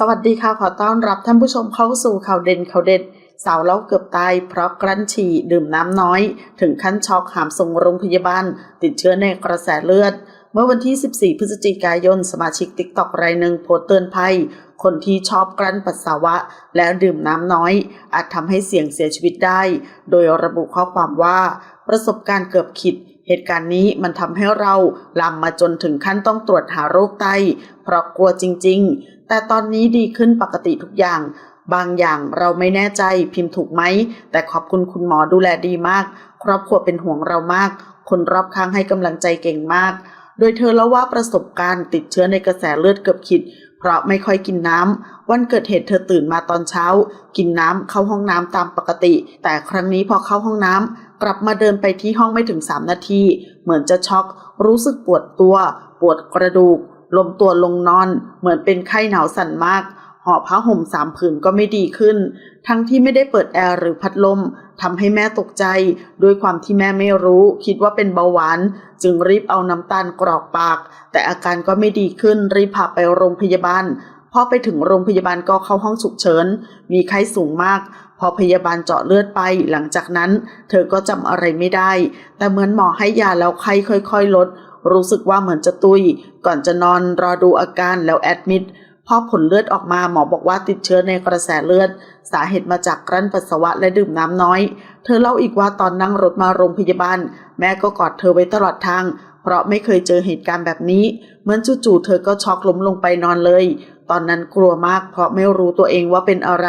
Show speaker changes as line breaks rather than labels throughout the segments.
สวัสดีค่ะ ขอต้อนรับท่านผู้ชมเข้าสู่ข่าวเด่นข่าวเด็ดสาวเล่าเกือบตายเพราะกลั้นฉี่ดื่มน้ำน้อย ถึงขั้นช็อกหามส่งโรงพยาบาล ติดเชื้อในกระแสเลือด เมื่อวันที่ 14 พฤศจิกายน สมาชิกติ๊กตอกรายหนึ่งโพสเตือนภัย คนที่ชอบกลั้นปัสสาวะ แล้วดื่มน้ำน้อย อาจทำให้เสี่ยงเสียชีวิตได้ โดยระบุข้อความว่า ประสบการณ์เกือบขิด เหตุการณ์นี้มันทำให้เราลามมาจนถึงขั้นต้องตรวจหาโรคไต เพราะกลัวจริง ๆ แต่ตอนนี้ดีขึ้นปกติทุกอย่าง บางอย่างเราไม่แน่ใจพิมพ์ถูกไหม แต่ขอบคุณคุณหมอดูแลดีมาก ครอบครัวเป็นห่วงเรามาก คนรอบข้างให้กำลังใจเก่งมาก โดยเธอเล่าว่าประสบการณ์ติดเชื้อในกระแสเลือดเกือบขิด ราะไม่ค่อยกินน้ำ วันเกิดเหตุเธอตื่นมาตอนเช้า กินน้ำเข้าห้องน้ำตามปกติ แต่ครั้งนี้พอเข้าห้องน้ำกลับมาเดินไปที่ห้องไม่ถึง 3 นาที เหมือนจะช็อก รู้สึกปวดตัว ปวดกระดูก ลมตัวลงนอน เหมือนเป็นไข้หนาวสั่นมาก ห่อผ้าห่มสามผืนก็ไม่ดีขึ้น ทั้งที่ไม่ได้เปิดแอร์หรือพัดลมทำให้แม่ตกใจ ด้วยความที่แม่ไม่รู้ คิดว่าเป็นเบาหวาน จึงรีบเอาน้ำตาลกรอกปาก แต่อาการก็ไม่ดีขึ้น รีบพาไปโรงพยาบาล พอไปถึงโรงพยาบาลก็เข้าห้องฉุกเฉิน มีไข้สูงมาก พอพยาบาลเจาะเลือดไป หลังจากนั้น เธอก็จำอะไรไม่ได้ แต่เหมือนหมอให้ยาแล้วไข้ค่อย ๆ ลด รู้สึกว่าเหมือนจะตุย ก่อนจะนอนรอดูอาการแล้วแอดมิด พอผลเลือดออกมาหมอบอกว่าติดเชื้อในกระแสเลือด สาเหตุมาจากกลั้นปัสสาวะและดื่มน้ำน้อย เธอเล่าอีกว่าตอนนั่งรถมาโรงพยาบาล แม่ก็กอดเธอไว้ตลอดทาง เพราะไม่เคยเจอเหตุการณ์แบบนี้ เหมือนจู่ๆเธอก็ช็อกล้มลงไปนอนเลย ตอนนั้นกลัวมากเพราะไม่รู้ตัวเองว่าเป็นอะไร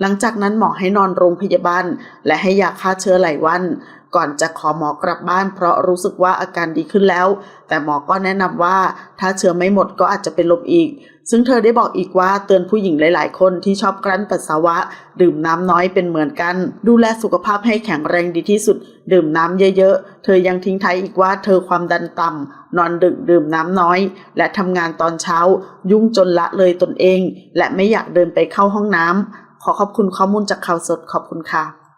หลังจากนั้นหมอให้นอนโรงพยาบาล และให้ยาฆ่าเชื้อหลายวัน ก่อนจะขอหมอกลับบ้าน เพราะรู้สึกว่าอาการดีขึ้นแล้ว แต่หมอก็แนะนำว่าถ้าเชื้อไม่หมดก็อาจจะเป็นลมอีก ซึ่งเธอได้บอกอีกว่าเตือนผู้หญิงหลาย ๆ คนที่ชอบกลั้นปัสสาวะ ดื่มน้ำน้อยเป็นเหมือนกัน ดูแลสุขภาพให้แข็งแรงดีที่สุด ดื่มน้ำเยอะ ๆ เธอยังทิ้งท้ายอีกว่าเธอความดันต่ำนอนดึกดื่มน้ำน้อย และทำงานตอนเช้า ยุ่งจนละเลยตนเอง และไม่อยากเดินไปเข้าห้องน้ำขอขอบคุณข้อมูลจากข่าวสดขอบคุณค่ะ